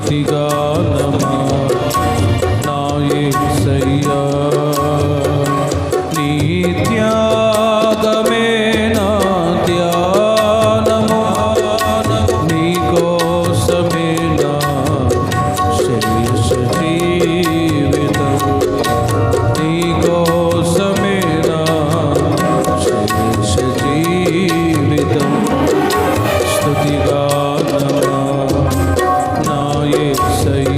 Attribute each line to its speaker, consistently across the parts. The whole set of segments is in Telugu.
Speaker 1: প্রতিজ্ঞা say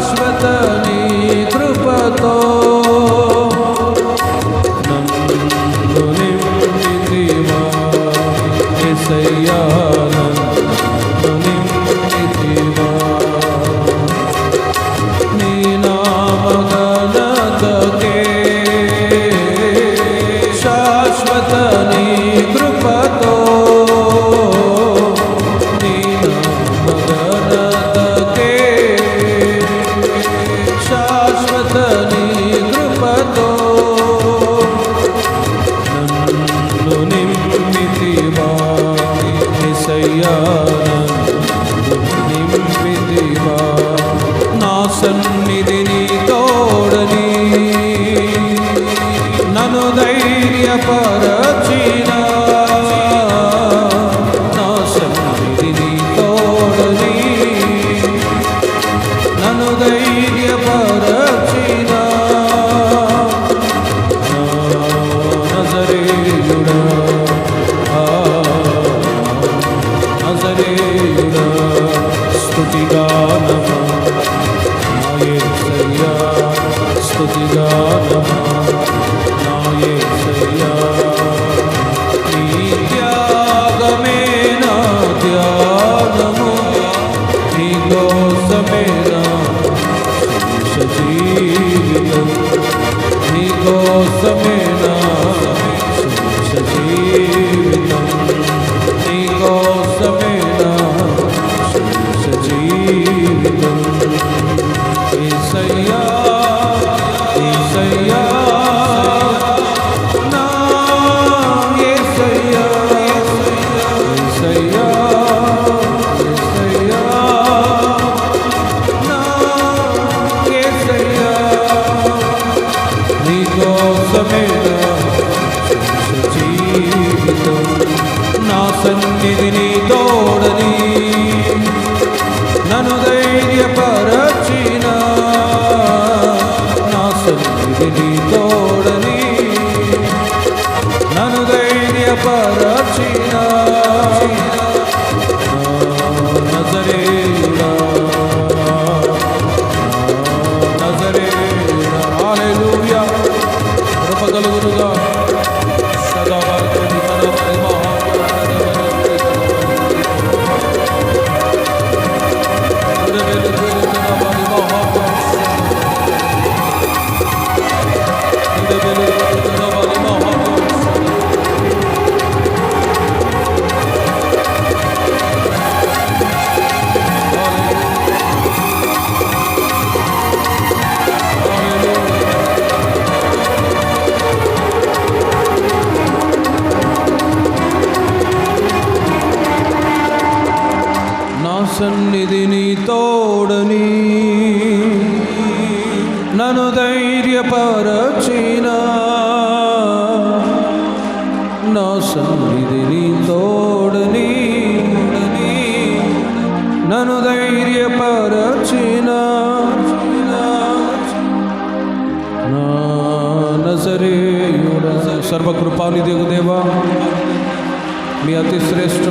Speaker 1: Betânia. నిసయ్యా సచ్చిదానమా నాయే సయ్యా నీ త్యాగమే నా త్యాగము నీ కోసమే నా జీవితం. నీ కోసమే నా జీవితం. నా నీ తోడని. నన్ను ధైర్యపరచిన నా సన్నిధి నీ తోడని. నన్ను ధైర్యపరచిన సన్నిధిని తోడని నను ధైర్యపరచిన సర్వకృపాని దేవుదేవా మీ అతి శ్రేష్ఠ